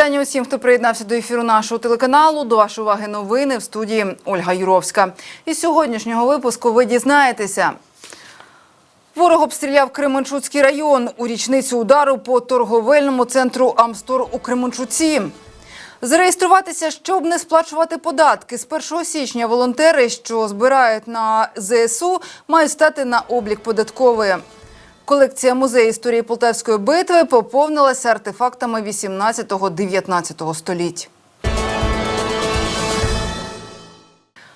Вітання усім, хто приєднався до ефіру нашого телеканалу. До вашої уваги новини в студії Ольга Юровська. Із сьогоднішнього випуску ви дізнаєтеся. Ворог обстріляв Кременчуцький район у річницю удару по торговельному центру Амстор у Кременчуці. Зареєструватися, щоб не сплачувати податки. З 1 січня волонтери, що збирають на ЗСУ, мають стати на облік податкової. Колекція музею історії Полтавської битви поповнилася артефактами 18-19 століть.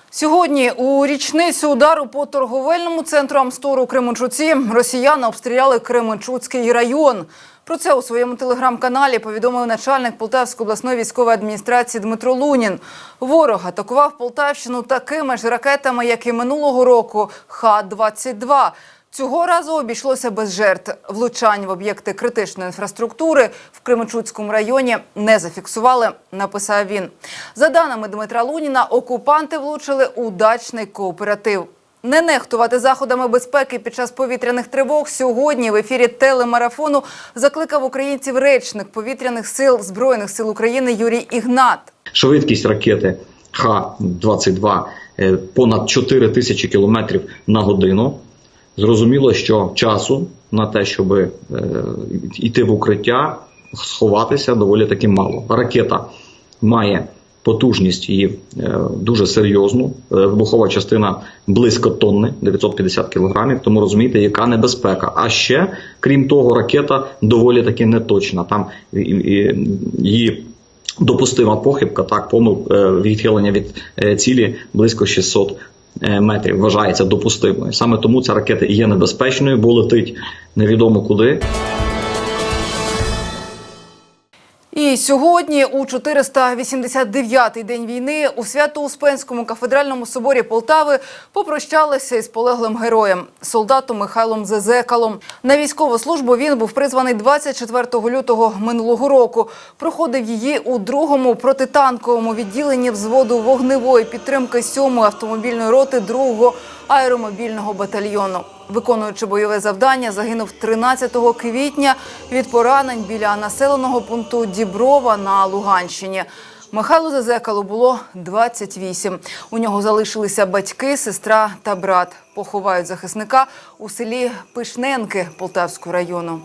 Сьогодні у річницю удару по торговельному центру Амстору Кременчуці росіяни обстріляли Кременчуцький район. Про це у своєму телеграм-каналі повідомив начальник Полтавської обласної військової адміністрації Дмитро Лунін. Ворог атакував Полтавщину такими ж ракетами, як і минулого року Х-22. Цього разу обійшлося без жертв. Влучань в об'єкти критичної інфраструктури в Кременчуцькому районі не зафіксували, написав він. За даними Дмитра Луніна, окупанти влучили у дачний кооператив. Не нехтувати заходами безпеки під час повітряних тривог сьогодні в ефірі телемарафону закликав українців речник повітряних сил збройних сил України Юрій Ігнат. Швидкість ракети Х-22 е, понад 4 тисячі кілометрів на годину. Зрозуміло, що часу на те, щоб е, йти в укриття, сховатися доволі таки мало. Ракета має потужність її е, дуже серйозну. Е, Вибухова частина близько тонни, 950 кілограмів. Тому розумієте, яка небезпека. А ще, крім того, ракета доволі таки неточна. Там її допустима похибка, так, помил е, відхилення від е, цілі близько 600 е, метрів вважається допустимою. Саме тому ця ракета і є небезпечною, бо летить невідомо куди. І сьогодні, у 489-й день війни, у Свято-Успенському кафедральному соборі Полтави попрощалися із полеглим героєм, солдатом Михайлом Зезекалом. На військову службу він був призваний 24 лютого минулого року. Проходив її у другому протитанковому відділенні взводу вогневої підтримки 7-ї автомобільної роти 2-го аеромобільного батальйону. Виконуючи бойове завдання, загинув 13 квітня від поранень біля населеного пункту Діброва на Луганщині. Михайлу Зазекалу було 28. У нього залишилися батьки, сестра та брат. Поховають захисника у селі Пишненки Полтавського району.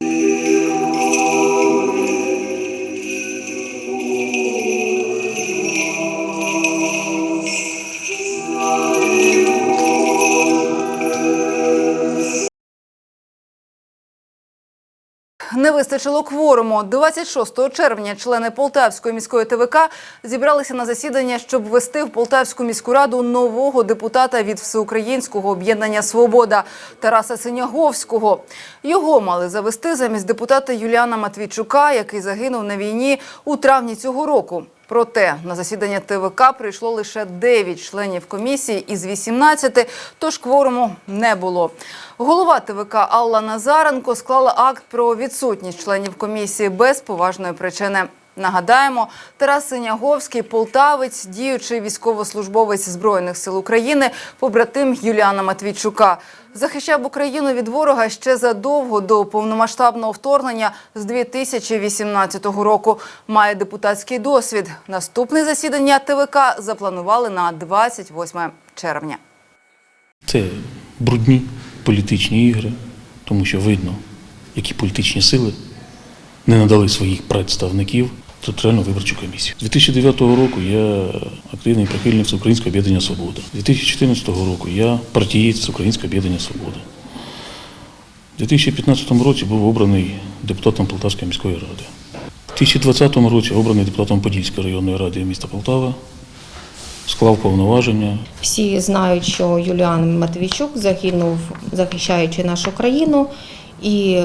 Не вистачило кворуму. 26 червня члени Полтавської міської ТВК зібралися на засідання, щоб ввести в Полтавську міську раду нового депутата від Всеукраїнського об'єднання Свобода Тараса Синяговського. Його мали завести замість депутата Юліана Матвійчука, який загинув на війні у травні цього року. Проте на засідання ТВК прийшло лише 9 членів комісії із 18, тож кворуму не було. Голова ТВК Алла Назаренко склала акт про відсутність членів комісії без поважної причини. Нагадаємо, Тарас Синяговський, полтавець, діючий військовослужбовець Збройних сил України, побратим Юліана Матвійчука. Захищав Україну від ворога ще задовго до повномасштабного вторгнення з 2018 року. Має депутатський досвід. Наступне засідання ТВК запланували на 28 червня. Це брудні політичні ігри, тому що видно, які політичні сили не надали своїх представників в територіальну виборчу комісію. З 2009 року я активний прихильник Всеукраїнського об'єднання Свобода. З 2014 року я партієць Всеукраїнського об'єднання Свобода. У 2015 році був обраний депутатом Полтавської міської ради. У 2020 році обраний депутатом Подільської районної ради міста Полтава, склав повноваження Всі знають, що Юліан Матвійчук загинув, захищаючи нашу країну, і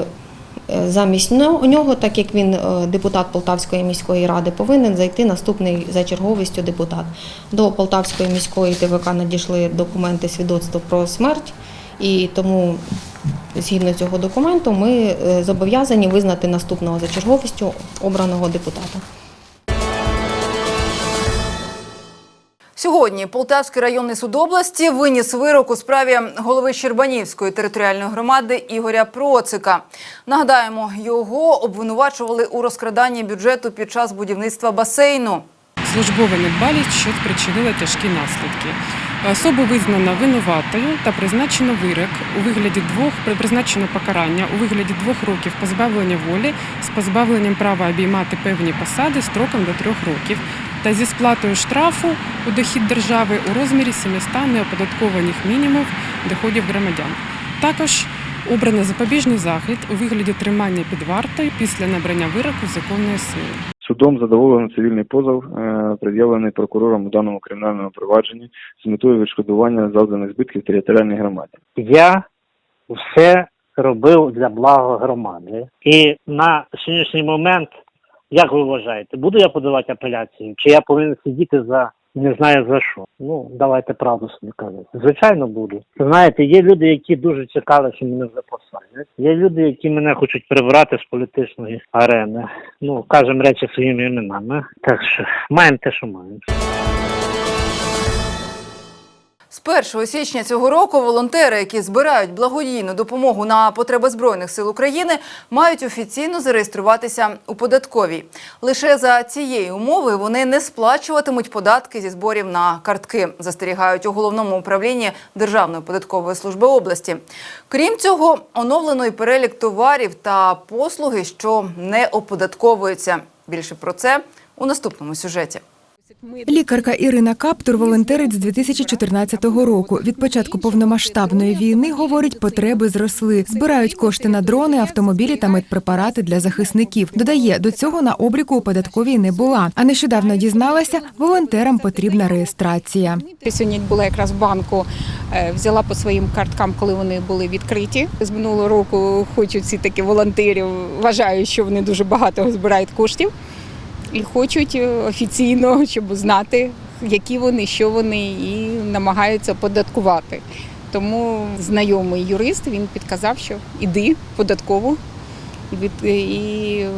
замість нього, так як він е, депутат Полтавської міської ради, повинен зайти наступний за черговістю депутат. До Полтавської міської ТВК надійшли документи свідоцтво про смерть, і тому. Згідно цього документу, ми е, зобов'язані визнати наступного за черговістю обраного депутата. Сьогодні Полтавський районний суд області виніс вирок у справі голови Щербанівської територіальної громади Ігоря Процика. Нагадаємо, його обвинувачували у розкраданні бюджету під час будівництва басейну. службова недбалість, що спричинила тяжкі наслідки. Особу визнано винуватою та призначено вирок у вигляді двох призначено покарання у вигляді двох років позбавлення волі з позбавленням права обіймати певні посади строком до трьох років та зі сплатою штрафу у дохід держави у розмірі 700 неоподаткованих мінімумів доходів громадян. Також обрано запобіжний захід у вигляді тримання під вартою після набрання вироку законної сили. Судом задоволено цивільний позов, е, пред'явлений прокурором у даному кримінальному провадженні з метою відшкодування завданих збитків територіальній громаді. я все робив для блага громади. І на сьогоднішній момент, як ви вважаєте, буду я подавати апеляцію, чи я повинен сидіти за не знаю за що? Ну, давайте правду собі казати. Звичайно, буду. Знаєте, є люди, які дуже чекали, що мене посадять. Є люди, які мене хочуть прибрати з політичної арени. Ну, кажемо речі своїми іменами. Так що маємо те, що маємо. З 1 січня цього року волонтери, які збирають благодійну допомогу на потреби збройних сил України, мають офіційно зареєструватися у податковій. Лише за цієї умови вони не сплачуватимуть податки зі зборів на картки, застерігають у головному управлінні Державної податкової служби області. Крім цього, оновлено і перелік товарів та послуги, що не оподатковуються. Більше про це у наступному сюжеті. Лікарка Ірина Каптур волонтерить з 2014 року. Від початку повномасштабної війни, говорить, потреби зросли. Збирають кошти на дрони, автомобілі та медпрепарати для захисників. Додає, до цього на обліку у податковій не була. А нещодавно дізналася, волонтерам потрібна реєстрація. Сьогодні була якраз в банку, е, взяла по своїм карткам, коли вони були відкриті. З минулого року хочуть всі такі волонтерів, вважають, що вони дуже багато збирають коштів і хочуть е, офіційно, щоб знати, які вони, що вони, і намагаються податкувати. Тому знайомий юрист він підказав, що іди податково і, і е,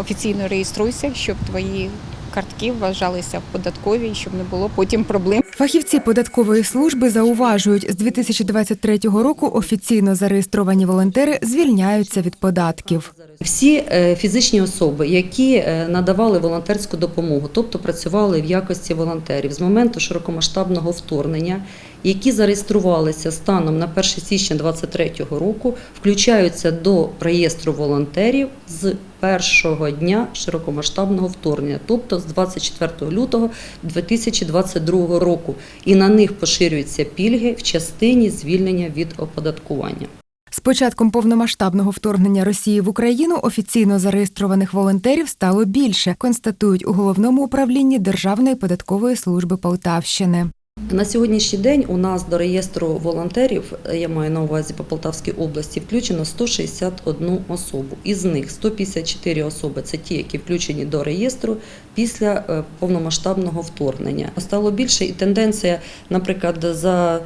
офіційно реєструйся, щоб твої картки вважалися в податковій, щоб не було потім проблем. Фахівці податкової служби зауважують, з 2023 року офіційно зареєстровані волонтери звільняються від податків. Всі е, фізичні особи, які е, надавали волонтерську допомогу, тобто працювали в якості волонтерів з моменту широкомасштабного вторгнення, які зареєструвалися станом на 1 січня 2023 року, включаються до реєстру волонтерів з першого дня широкомасштабного вторгнення, тобто з 24 лютого 2022 року, і на них поширюються пільги в частині звільнення від оподаткування. З початком повномасштабного вторгнення Росії в Україну офіційно зареєстрованих волонтерів стало більше, констатують у головному управлінні Державної податкової служби Полтавщини. На сьогоднішній день у нас до реєстру волонтерів, я маю на увазі по Полтавській області, включено 161 особу. Із них 154 особи це ті, які включені до реєстру після е, повномасштабного вторгнення. Стало більше і тенденція, наприклад, за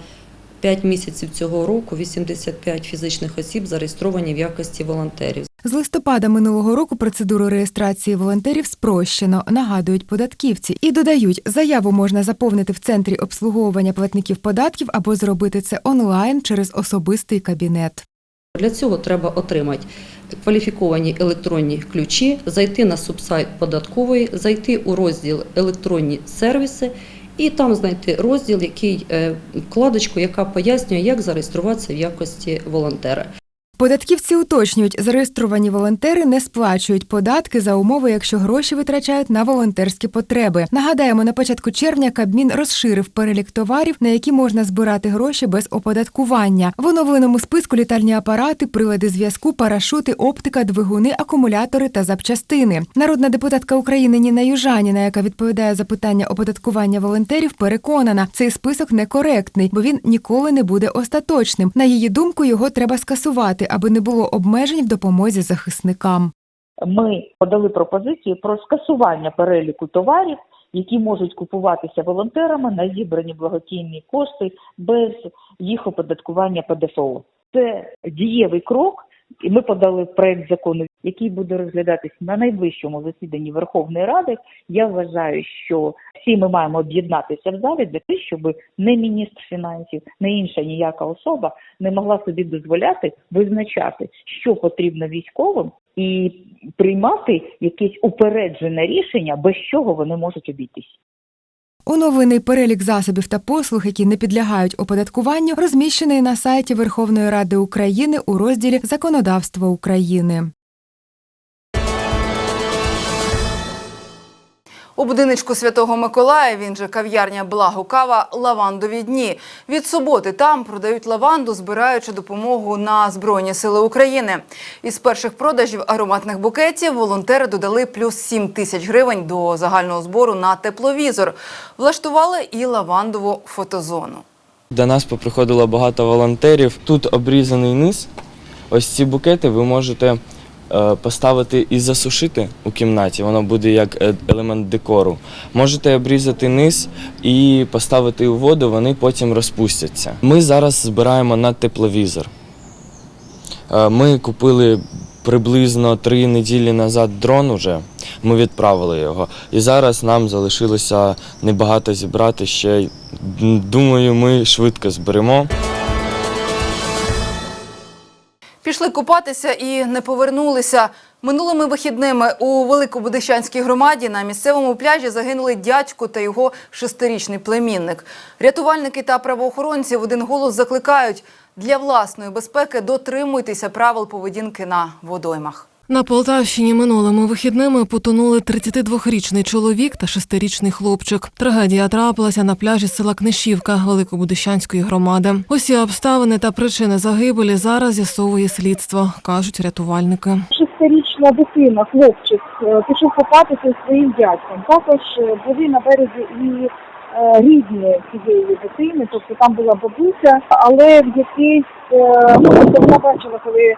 5 місяців цього року 85 фізичних осіб зареєстровані в якості волонтерів. З листопада минулого року процедуру реєстрації волонтерів спрощено, нагадують податківці, і додають, заяву можна заповнити в центрі обслуговування платників податків або зробити це онлайн через особистий кабінет. Для цього треба отримати кваліфіковані електронні ключі, зайти на субсайт податкової, зайти у розділ електронні сервіси і там знайти розділ, який е, вкладочку, яка пояснює, як зареєструватися в якості волонтера. Податківці уточнюють, зареєстровані волонтери не сплачують податки за умови, якщо гроші витрачають на волонтерські потреби. Нагадаємо, на початку червня Кабмін розширив перелік товарів, на які можна збирати гроші без оподаткування. В оновленому списку літальні апарати, прилади зв'язку, парашути, оптика, двигуни, акумулятори та запчастини. Народна депутатка України Ніна Южаніна, яка відповідає за питання оподаткування волонтерів, переконана, цей список некоректний, бо він ніколи не буде остаточним. На її думку, його треба скасувати, аби не було обмежень в допомозі захисникам. ми подали пропозицію про скасування переліку товарів, які можуть купуватися волонтерами на зібрані благодійні кошти без їх оподаткування ПДФО. Це дієвий крок І ми подали проект закону, який буде розглядатись на найближчому засіданні Верховної Ради. Я вважаю, що всі ми маємо об'єднатися в залі для того, щоб не міністр фінансів, не інша ніяка особа не могла собі дозволяти визначати, що потрібно військовим, і приймати якесь упереджене рішення, без чого вони можуть обійтись. Оновлений перелік засобів та послуг, які не підлягають оподаткуванню, розміщений на сайті Верховної Ради України у розділі Законодавство України. У будиночку Святого Миколая, він же кав'ярня Благо Кава, лавандові дні. Від суботи там продають лаванду, збираючи допомогу на Збройні Сили України. Із перших продажів ароматних букетів волонтери додали плюс 7 тисяч гривень до загального збору на тепловізор. Влаштували і лавандову фотозону. До нас поприходило багато волонтерів. Тут обрізаний низ. Ось ці букети ви можете поставити і засушити у кімнаті. Воно буде як е, елемент декору. Можете обрізати низ і поставити у воду, вони потім розпустяться. Ми зараз збираємо на тепловізор. Е, Ми купили приблизно три неділі назад дрон уже. Ми відправили його. І зараз нам залишилося небагато зібрати ще. Думаю, ми швидко зберемо. Пішли купатися і не повернулися. Минулими вихідними у Великобудищанській громаді на місцевому пляжі загинули дядько та його шестирічний племінник. Рятувальники та правоохоронці в один голос закликають для власної безпеки дотримуйтеся правил поведінки на водоймах. На Полтавщині минулими вихідними потонули 32-річний чоловік та 6-річний хлопчик. Трагедія трапилася на пляжі села Книшівка Великобудищанської громади. Усі обставини та причини загибелі зараз з'ясовує слідство, кажуть рятувальники. Шестирічна дитина, хлопчик, е, пішов купатися своїм дядьком. Також е, були на березі і рідні цієї дитини, тобто там була бабуся, але в якийсь е, ну, тобто вона бачила, коли е,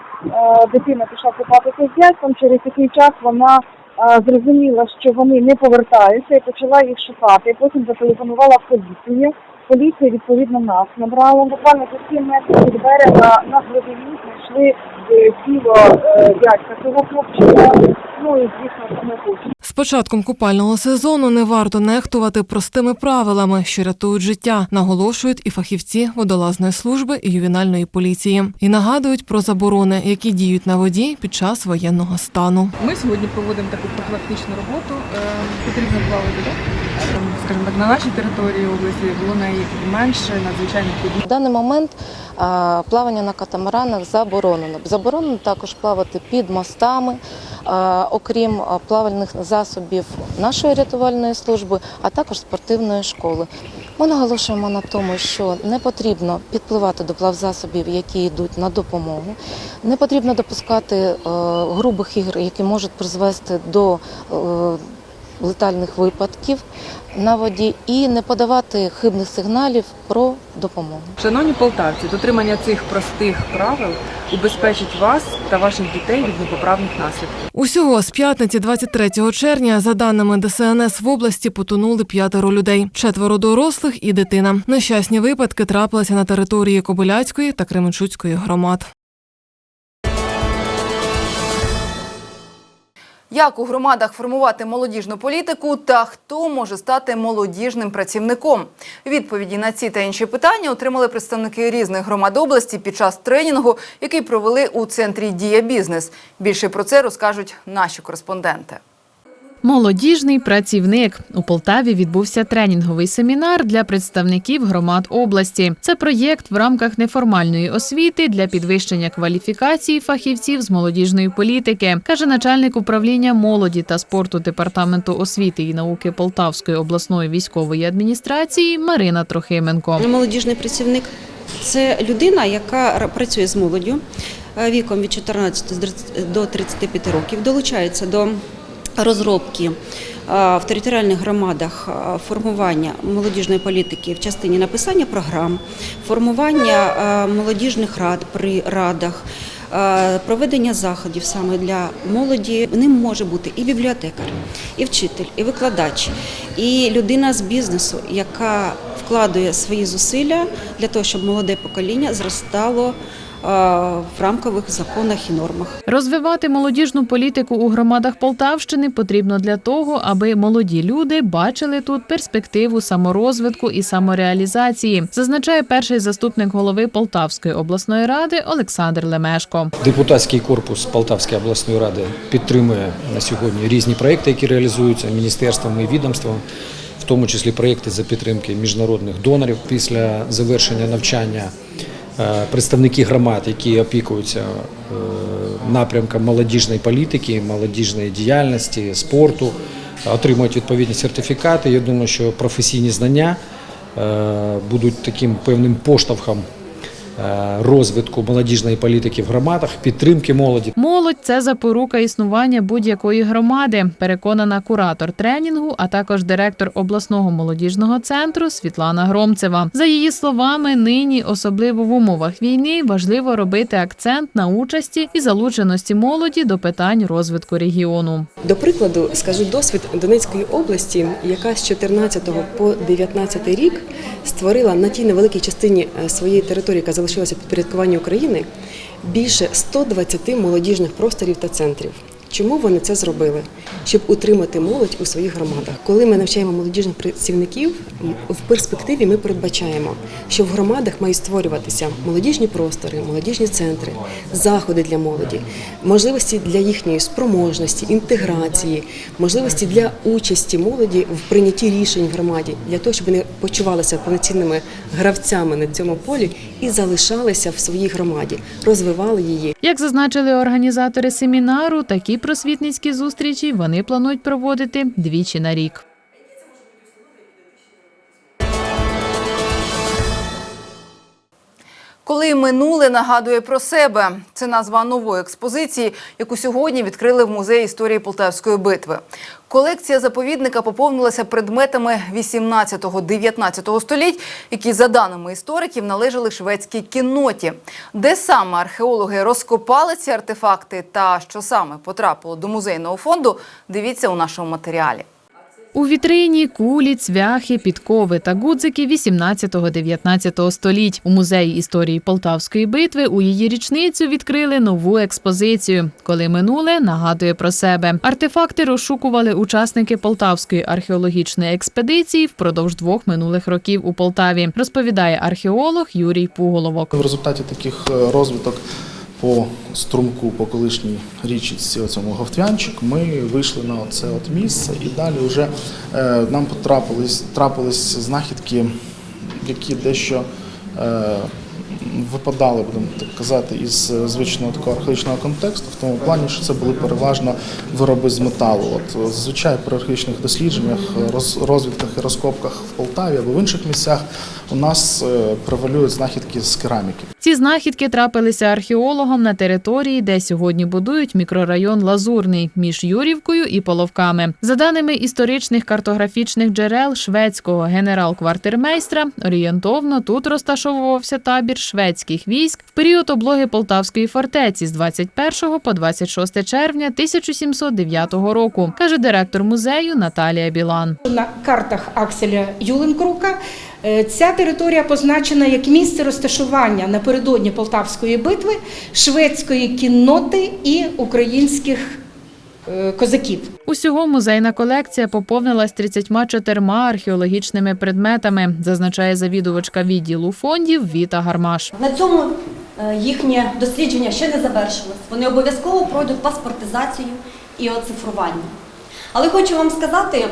дитина пішла купатися з дядьком, через який час вона е, зрозуміла, що вони не повертаються і почала їх шукати. Потім зателефонувала в поліцію. Поліція відповідно нас набрала. Буквально за 7 метрів від берега на глибині знайшли е, тіло е, дядька цього хлопчика. Ну і звісно, саме початком купального сезону не варто нехтувати простими правилами, що рятують життя, наголошують і фахівці водолазної служби і ювенальної поліції, і нагадують про заборони, які діють на воді під час воєнного стану. Ми сьогодні проводимо таку профілактичну роботу. Е, Потрібно плавати людей. Е, Скажімо так, на нашій території області було найменше надзвичайних подій. Даний момент плавання на катамаранах заборонено. Заборонено також плавати під мостами, окрім плавальних засобів нашої рятувальної служби, а також спортивної школи. Ми наголошуємо на тому, що не потрібно підпливати до плавзасобів, які йдуть на допомогу. Не потрібно допускати е, грубих ігор, які можуть призвести до е, летальних випадків на воді, і не подавати хибних сигналів про допомогу. Шановні полтавці, дотримання цих простих правил убезпечить вас та ваших дітей від непоправних наслідків. Усього з п'ятниці, 23 червня, за даними ДСНС, в області потонули п'ятеро людей, четверо дорослих і дитина. Нещасні випадки трапилися на території Кобиляцької та Кременчуцької громад. Як у громадах формувати молодіжну політику та хто може стати молодіжним працівником? Відповіді на ці та інші питання отримали представники різних громад області під час тренінгу, який провели у центрі Дія бізнес. Більше про це розкажуть наші кореспонденти. Молодіжний працівник у Полтаві відбувся тренінговий семінар для представників громад області. Це проєкт в рамках неформальної освіти для підвищення кваліфікації фахівців з молодіжної політики, каже начальник управління молоді та спорту департаменту освіти і науки Полтавської обласної військової адміністрації Марина Трохименко. Молодіжний працівник це людина, яка працює з молоддю е, віком від 14 до 35 років, долучається до розробки е, в територіальних громадах е, формування молодіжної політики в частині написання програм, формування е, молодіжних рад при радах. Проведення заходів саме для молоді ним може бути і бібліотекар, і вчитель, і викладач, і людина з бізнесу, яка вкладує свої зусилля для того, щоб молоде покоління зростало в рамкових законах і нормах. Розвивати молодіжну політику у громадах Полтавщини потрібно для того, аби молоді люди бачили тут перспективу саморозвитку і самореалізації, зазначає перший заступник голови Полтавської обласної ради Олександр Лемешко. Депутатський корпус Полтавської обласної ради підтримує на сьогодні різні проекти, які реалізуються міністерством і відомством, в тому числі проекти за підтримки міжнародних донорів після завершення навчання. Е, Представники громад, які опікуються е, напрямком молодіжної політики, молодіжної діяльності, спорту, отримують відповідні сертифікати. Я думаю, що професійні знання е, будуть таким певним поштовхом розвитку молодіжної політики в громадах, підтримки молоді. Молодь це запорука існування будь-якої громади, переконана куратор тренінгу, а також директор обласного молодіжного центру Світлана Громцева. За її словами, нині, особливо в умовах війни, важливо робити акцент на участі і залученості молоді до питань розвитку регіону. До прикладу, скажу досвід Донецької області, яка з 14 по 19 рік створила на тій невеликій частині е, своєї території, яка залишилася підпорядкування України, більше 120 молодіжних просторів та центрів. Чому вони це зробили? Щоб утримати молодь у своїх громадах. Коли ми навчаємо молодіжних працівників, в перспективі ми передбачаємо, що в громадах мають створюватися молодіжні простори, молодіжні центри, заходи для молоді, можливості для їхньої спроможності, інтеграції, можливості для участі молоді в прийнятті рішень в громаді, для того, щоб вони почувалися повноцінними гравцями на цьому полі і залишалися в своїй громаді, розвивали її. Як зазначили організатори семінару, такі просвітницькі зустрічі вони планують проводити двічі на рік. Коли минуле нагадує про себе, це назва нової експозиції, яку сьогодні відкрили в музеї історії Полтавської битви. Колекція заповідника поповнилася предметами 18-19 століть, які, за даними істориків, належали шведській кінноті. Де саме археологи розкопали ці артефакти та що саме потрапило до музейного фонду, дивіться у нашому матеріалі. У вітрині кулі, цвяхи, підкови та гудзики 18-19 століть. У музеї історії Полтавської битви у її річницю відкрили нову експозицію. Коли минуле нагадує про себе. Артефакти розшукували учасники Полтавської археологічної експедиції впродовж двох минулих років у Полтаві. Розповідає археолог Юрій Пуголовок. В результаті таких е, розвиток по струмку по колишній річці цьому Говтвянчик ми вийшли на це от місце і далі вже е, нам потрапились трапились знахідки, які дещо е, випадали, будемо так казати, із е, звичного такого археологічного контексту, в тому плані, що це були переважно вироби з металу. От зазвичай при археологічних дослідженнях, розвідках і розкопках в Полтаві або в інших місцях у нас е, превалюють знахідки з кераміки. Ці знахідки трапилися археологам на території, де сьогодні будують мікрорайон Лазурний між Юрівкою і Половками. За даними історичних картографічних джерел шведського генерал-квартирмейстра, орієнтовно тут розташовувався табір шведських військ в період облоги Полтавської фортеці з 21 по 26 червня 1709 року, каже директор музею Наталія Білан. На картах Акселя Юленкрука ця територія позначена як місце розташування напередодні Полтавської битви шведської кінноти і українських е, козаків. Усього музейна колекція поповнилась 34 археологічними предметами, зазначає завідувачка відділу фондів Віта Гармаш. На цьому е, їхнє дослідження ще не завершилось. Вони обов'язково пройдуть паспортизацію і оцифрування. Але хочу вам сказати,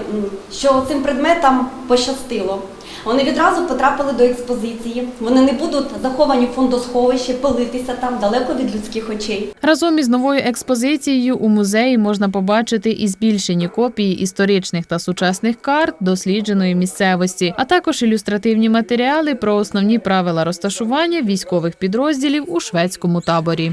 що цим предметам пощастило. Вони відразу потрапили до експозиції. Вони не будуть заховані в фондосховищі, пилитися там далеко від людських очей. Разом із новою експозицією у музеї можна побачити і збільшені копії історичних та сучасних карт дослідженої місцевості, а також ілюстративні матеріали про основні правила розташування військових підрозділів у шведському таборі.